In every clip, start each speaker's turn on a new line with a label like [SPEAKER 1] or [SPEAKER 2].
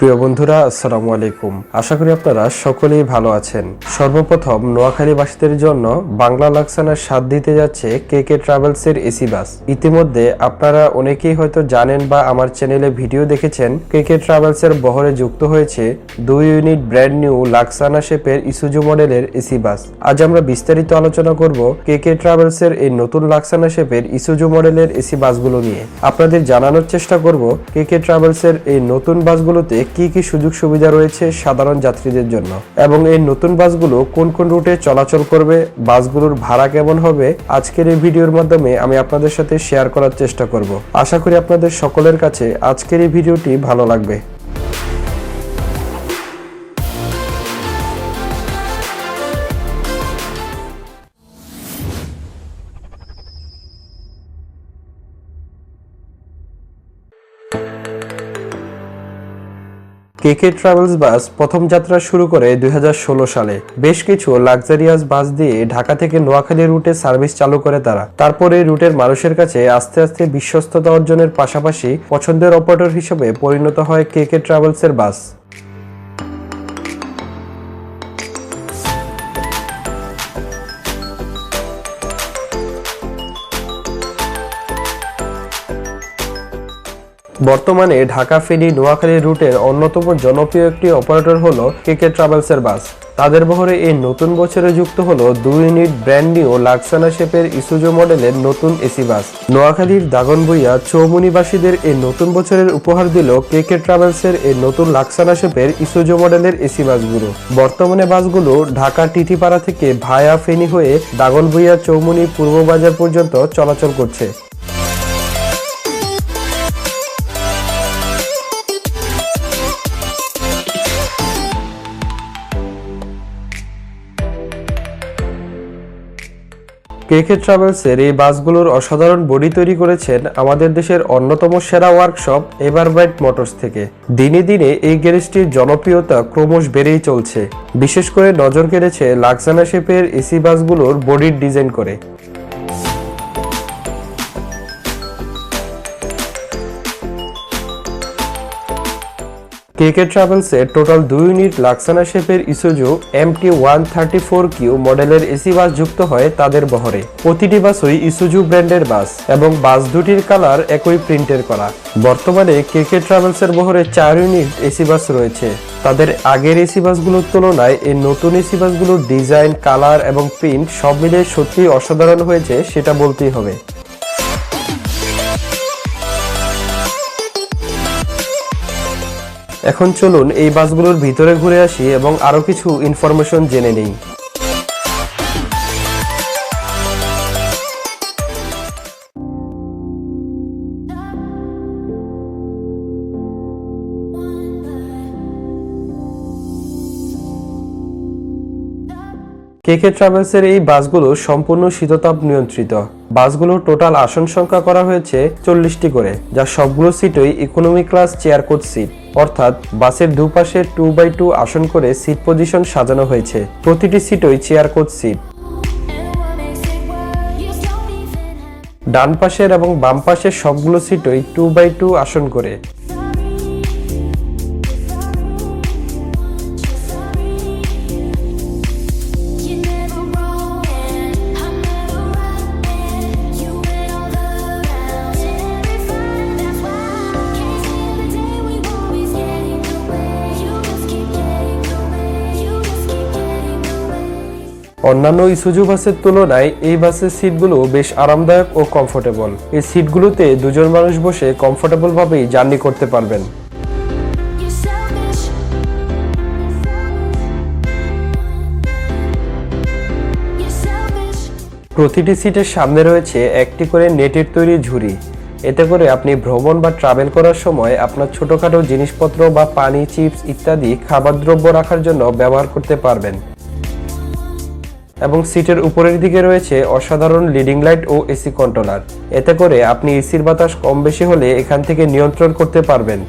[SPEAKER 1] প্রিয় বন্ধুরা, আসসালামু আলাইকুম। আশা করি আপনারা সকলেই ভালো আছেন। সর্বপ্রথম নোয়াখালীবাসীদের জন্য বাংলা লাক্সানার স্বাদ দিতে যাচ্ছে কে কে ট্রাভেলসের এসি বাস। ইতিমধ্যে আপনারা অনেকেই হয়তো জানেন বা আমার চ্যানেলে ভিডিও দেখেছেন কে কে ট্রাভেলসের বহরে যুক্ত হয়েছে দুই ইউনিট ব্র্যান্ড নিউ লাক্সানা শেপের ইসুজু মডেলের এসি বাস। আজ আমরা বিস্তারিত আলোচনা করব কে কে ট্রাভেলসের এই নতুন লাক্সানা শেপের ইসুজু মডেলের এসি বাসগুলো নিয়ে। আপনাদের জানানোর চেষ্টা করব কে কে ট্রাভেলসের এই নতুন বাসগুলোতে কি কি সুযোগ সুবিধা রয়েছে সাধারণ যাত্রীদের জন্য? এবং এই নতুন বাসগুলো কোন কোন রুটে চলাচল করবে? বাসগুলোর ভাড়া কেমন হবে? আজকের এই ভিডিওর মাধ্যমে আমি আপনাদের সাথে শেয়ার করার চেষ্টা করব। আশা করি আপনাদের সকলের কাছে আজকের এই ভিডিওটি ভালো লাগবে। কেকে ট্রাভেলস বাস প্রথম যাত্রা শুরু করে দুই হাজার ষোলো সালে। বেশ কিছু লাক্সারিয়াস বাস দিয়ে ঢাকা থেকে নোয়াখালী রুটে সার্ভিস চালু করে তারা। তারপরে রুটের মানুষের কাছে আস্তে আস্তে বিশ্বস্ততা অর্জনের পাশাপাশি পছন্দের অপারেটর হিসেবে পরিণত হয় কে কেকে ট্রাভেলসের বাস বর্তমানে ঢাকা, ফেনী, নোয়াখালী রুটের অন্যতম জনপ্রিয় একটি অপারেটর হলো কেকে ট্রাভেলসের বাস। তাদের বহরে এই নতুন বছরে যুক্ত হলো দুই ইউনিট ব্র্যান্ড নিউ লাক্সানা শেপের ইসুজো মডেলের নতুন এসি বাস। নোয়াখালীর দাগনভূঞা চৌমুনিবাসীদের এই নতুন বছরের উপহার দিল কেকে ট্রাভেলসের এই নতুন লাক্সানা শেপের ইসুজো মডেলের এসি বাসগুলো। বর্তমানে বাসগুলো ঢাকা, টিটিপাড়া থেকে ভায়া, ফেনী হয়ে দাগনভূঞা চৌমুনি পূর্ব বাজার পর্যন্ত চলাচল করছে। কেকে ট্রাভেলসের এই বাসগুলোর অসাধারণ বডি তৈরি করেছেন আমাদের দেশের অন্যতম সেরা ওয়ার্কশপ এভারব্রাইট মোটরস থেকে। দিনে দিনে এই গ্যারেজটির জনপ্রিয়তা ক্রমশ বেড়েই চলছে। বিশেষ করে নজর কেড়েছে লাক্সানা শেপের এসি বাসগুলোর বডির ডিজাইন করে। কেকে ট্রাভেলসে টোটাল দুই ইউনিট লাক্সানা শেপের Isuzu MT one thirty four Q মডেলের এসি বাস যুক্ত হয় তাদের বহরে। প্রতিটি বাসই ইসুজু ব্র্যান্ডের বাস এবং বাস দুটির কালার একই প্রিন্টের করা। বর্তমানে কেকে ট্রাভেলসের বহরে চার ইউনিট এসি বাস রয়েছে। তাদের আগের এসি বাসগুলোর তুলনায় এই নতুন এসি বাসগুলোর ডিজাইন কালার এবং প্রিন্ট সব মিলে সত্যি অসাধারণ হয়েছে, সেটা বলতেই হবে। এখন চলুন এই বাসগুলোর ভিতরে ঘুরে আসি এবং আরও কিছু ইনফরমেশন জেনে নেই। কেকে ট্রাভেলসের এই বাসগুলো সম্পূর্ণ শীততাপ নিয়ন্ত্রিত? বাসগুলোর টোটাল আসন সংখ্যা করা হয়েছে চল্লিশটি করে, যা সবগুলো সিটই economy class chair coach seat অর্থাৎ বাসের দুপাশে টু বাই টু আসন করে সিট পজিশন সাজানো হয়েছে। প্রতিটি সিটই চেয়ার কোচ সিট ডান পাশের এবং বাম পাশের সবগুলো সিটই টু বাই টু আসন করে। অন্যান্য ইসুজু বাসের তুলনায় এই বাসের সিটগুলো বেশ আরামদায়ক ও কমফোর্টেবল এই সিটগুলোতে দুজন মানুষ বসে কমফোর্টেবল ভাবেই জার্নি করতে পারবেন. প্রতিটি সিটের সামনে রয়েছে একটি করে নেটের তৈরি ঝুড়ি। এতে করে আপনি ভ্রমণ বা ট্রাভেল করার সময় আপনার ছোটখাটো জিনিসপত্র বা পানি চিপস ইত্যাদি খাবার দ্রব্য রাখার জন্য ব্যবহার করতে পারবেন। এবং সিটের উপরের দিকে রয়েছে অসাধারণ লিডিং লাইট ও এসি কন্ট্রোলার এতে করে আপনি এসির বাতাস কম বেশি হলে এখান থেকে নিয়ন্ত্রণ করতে পারবেন।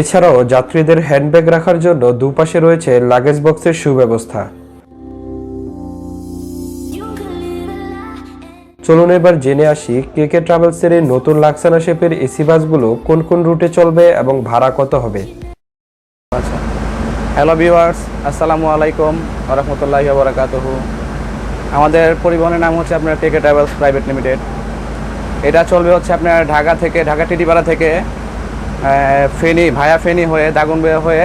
[SPEAKER 1] এছাড়াও যাত্রীদের হ্যান্ডব্যাগ রাখার জন্য দুপাশে রয়েছে লাগেজ বক্সের সুব্যবস্থা. চলুন এবার জেনে আসি কে কে ট্রাভেলসের এই নতুন লাক্সানা শেপের এসি বাসগুলো কোন কোন রুটে চলবে এবং ভাড়া কত হবে।
[SPEAKER 2] হ্যালো ভিউয়ার্স আসসালামু আলাইকুম রহমতুল্লাহি বারাকাতুহু আমাদের পরিবহনের নাম হচ্ছে আপনার টেকে ট্রাভেলস প্রাইভেট লিমিটেড এটা চলবে হচ্ছে আপনার ঢাকা থেকে, ঢাকা টিটিপাড়া থেকে ফেনী, ভায়া ফেনী হয়ে দাগনবিয়া হয়ে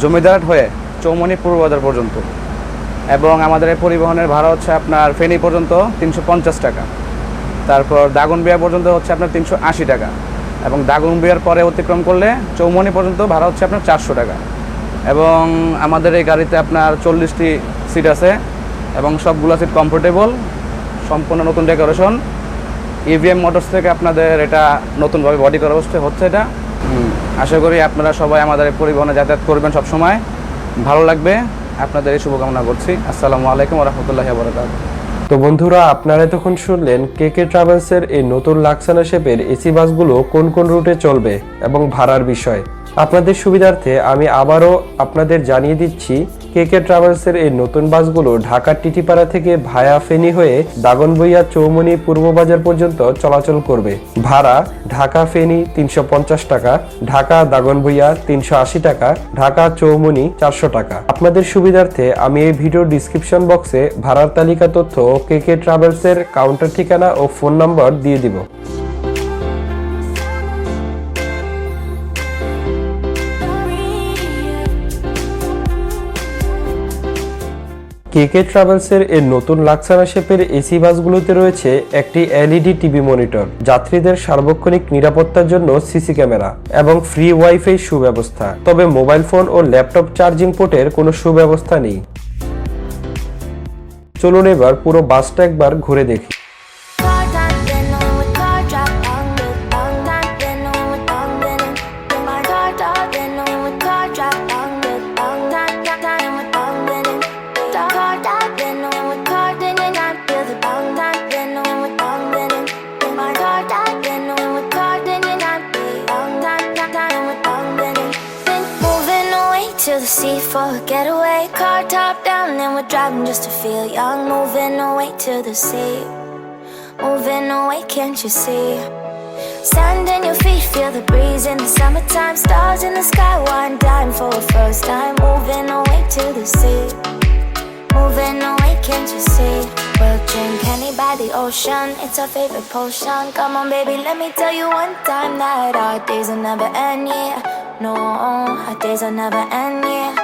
[SPEAKER 2] জমিদার হয়ে, চৌমনি পূর্ব বাজার পর্যন্ত। এবং আমাদের পরিবহনের ভাড়া হচ্ছে আপনার ফেনী পর্যন্ত তিনশো পঞ্চাশ টাকা। তারপর দাগনবিয়া পর্যন্ত হচ্ছে আপনার তিনশো আশি টাকা। এবং দাগনবিয়ার পরে অতিক্রম করলে চৌমনি পর্যন্ত ভাড়া হচ্ছে আপনার চারশো টাকা। এবং আমাদের এই গাড়িতে আপনার চল্লিশটি সিট আছে এবং সবগুলো সিট কমফোর্টেবল সম্পূর্ণ নতুন ডেকোরেশন ইভিএম মোটরস থেকে আপনাদের এটা নতুনভাবে বডি করা হচ্ছে হচ্ছে এটা। আশা করি আপনারা সবাই আমাদের পরিবহনে যাতায়াত করবেন সবসময়। ভালো লাগবে। আপনাদের এই শুভকামনা করছি। আসসালামু আলাইকুম রহমতুল্লাহি বরকাত
[SPEAKER 1] তো বন্ধুরা আপনারা এতক্ষণ শুনলেন কে কে ট্রাভেলসের এই নতুন লাক্সানা শেপের এসি বাসগুলো কোন কোন রুটে চলবে এবং ভাড়ার বিষয়। আপনাদের সুবিধার্থে আমি আবারও আপনাদের জানিয়ে দিচ্ছি কে কে ট্রাভেলসের এই নতুন বাসগুলো ঢাকার টিটিপাড়া থেকে ভায়া ফেনী হয়ে দাগনবইয়া চৌমনি পূর্ব বাজার পর্যন্ত চলাচল করবে। ভাড়া ঢাকা ফেনী তিনশো পঞ্চাশ টাকা, ঢাকা দাগনভূঞা তিনশো টাকা, ঢাকা চৌমনি চারশো টাকা। আপনাদের সুবিধার্থে আমি এই ভিডিও ডিসক্রিপশন বক্সে ভাড়ার তালিকা তথ্য কে কে ট্রাভেলসের কাউন্টার ঠিকানা ও ফোন নম্বর দিয়ে দিব। কেকে ট্রাভেলসের এর নতুন লাক্সানা শেপের এসি বাসগুলোতে রয়েছে একটি এলইডি টিভি মনিটর। যাত্রীদের সার্বক্ষণিক নিরাপত্তার জন্য সিসি ক্যামেরা এবং ফ্রি ওয়াইফাই সুব্যবস্থা। তবে মোবাইল ফোন ও ল্যাপটপ চার্জিং পোর্টের কোনো সুব্যবস্থা নেই। চলুন এবার পুরো বাসটা একবার ঘুরে দেখি।
[SPEAKER 3] For a getaway. Car top down, then we're driving just to feel young. Moving away to the sea. Moving away, can't you see? Sand in your feet, feel the breeze in the summertime. Stars in the sky, one time for a first time. Moving away to the sea. Moving away, can't you see? We'll drink honey by the ocean. It's our favorite potion. Come on, baby, let me tell you one time that our days will never end, yeah. No, our days will never end, yeah.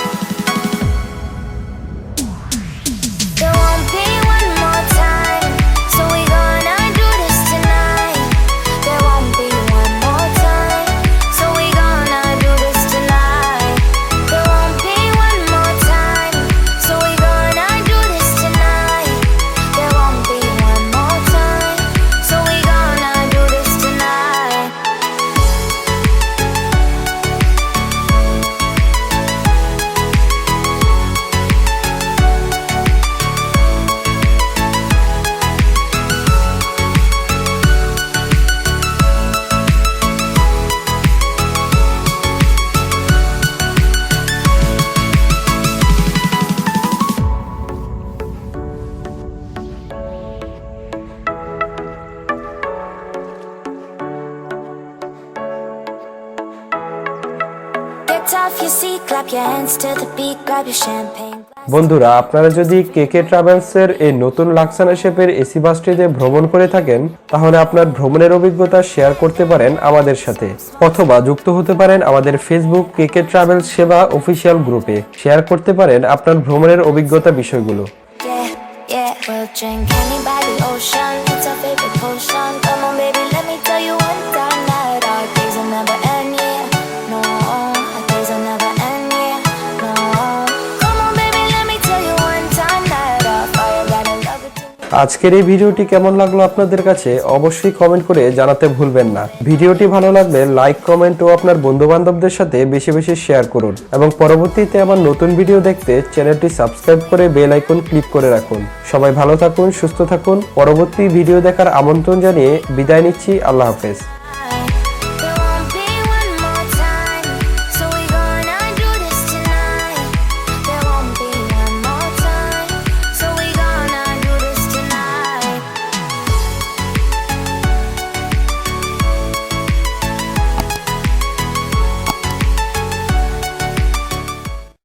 [SPEAKER 1] বন্ধুরা আপনারা যদি কেকে ট্রাভেলসের এই নতুন Laksana শেপের AC বাসটিতে ভ্রমণ করে থাকেন তাহলে আপনার ভ্রমণের অভিজ্ঞতা শেয়ার করতে পারেন আমাদের সাথে। অথবা যুক্ত হতে পারেন আমাদের ফেসবুক কেকে ট্রাভেলস সেবা অফিসিয়াল গ্রুপে শেয়ার করতে পারেন আপনার ভ্রমণের অভিজ্ঞতা বিষয়গুলো। আজকের এই ভিডিওটি কেমন লাগল আপনাদের কাছে অবশ্যই কমেন্ট করে জানাতে ভুলবেন না। ভিডিওটি ভালো লাগলে লাইক কমেন্ট ও আপনার বন্ধু বান্ধবদের সাথে বেশি বেশি শেয়ার করুন এবং পরবর্তীতে আমার নতুন ভিডিও দেখতে চ্যানেলটি সাবস্ক্রাইব করে বেল আইকন ক্লিক করে রাখুন। সবাই ভালো থাকুন, সুস্থ থাকুন। পরবর্তী ভিডিও দেখার আমন্ত্রণ জানিয়ে বিদায় নিচ্ছি। আল্লাহ হাফেজ।